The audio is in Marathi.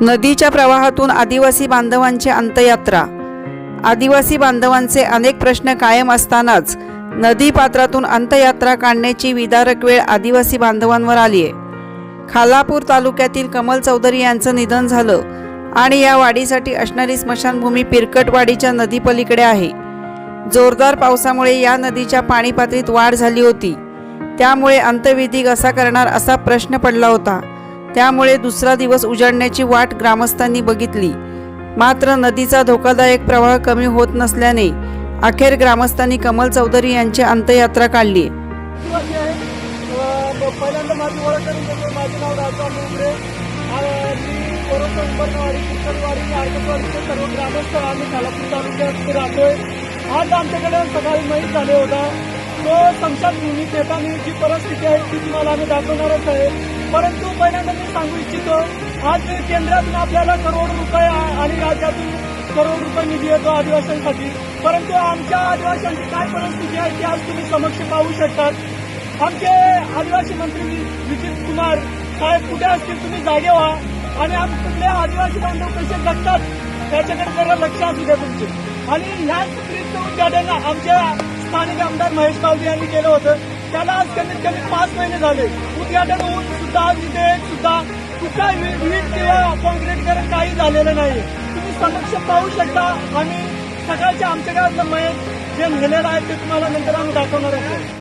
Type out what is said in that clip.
नदीच्या प्रवाहातून आदिवासी बांधवांची अंतयात्रा आदिवासी बांधवांचे अनेक प्रश्न कायम असतानाच नदी पात्रातून अंतयात्रा काढण्याची विदारक वेळ आदिवासी बांधवांवर आली आहे खालापूर तालुक्यातील कमल चौधरी यांचं निधन झालं आणि या वाडीसाठी असणारी स्मशानभूमी पिरकटवाडीच्या नदीपलीकडे आहे. जोरदार पावसामुळे या नदीच्या पाणी पातळीत वाढ झाली होती. त्यामुळे अंत्यविधी कसा करणार असा प्रश्न पडला होता. त्यामुळे दुसरा दिवस उजाडण्याची वाट ग्रामस्थांनी बघितली. मात्र नदीचा धोकादायक प्रवाह कमी होत नसल्याने अखेर ग्रामस्थांनी कमल चौधरी यांची अंत्ययात्रा काढली. पहिल्यांदा माझी ओळख करून देतो माझे नाव मी कोरोना उंबरवाडी सर्व ग्रामस्थ आम्ही खालापूर तालुक्यात राहतोय आज आमच्याकडे सकाळी माहीत झाले होता. तो संसदभूमीत येताना जी परिस्थिती आहे ती तुम्हाला आम्ही दाखवणारच आहे. परंतु पहिल्यांदा मी सांगू इच्छितो आज केंद्रातून आपल्याला करोड रुपये आणि राज्यातून करोड रुपये निधी येतो आदिवासींसाठी. परंतु आमच्या आदिवासींची काय परिस्थिती आहे ती आज तुम्ही समक्ष पाहू शकतात. आमचे आदिवासी मंत्री विजित कुमार साहेब कुठे असतील तुम्ही जागे व्हा. आणि आमच्याकडे आदिवासी बांधव कसे जगतात त्याच्याकडे जरा लक्ष असू द्या तुमचे. आणि ह्याच ब्रिजचं उद्घाटन आमच्या स्थानिक आमदार महेश बावरी यांनी केलं होतं. त्याला आज कमीत कमी पाच महिने झाले. उद्घाटन होऊन सुद्धा तिथे सुद्धा कुठला वीट किंवा कॉन्क्रीटकरण काही झालेलं नाही तुम्ही समक्ष पाहू शकता. आणि सकाळच्या आमच्या गावातलं महेश जे नेलेलं आहे ते तुम्हाला नंतर आम्ही दाखवणार आहोत.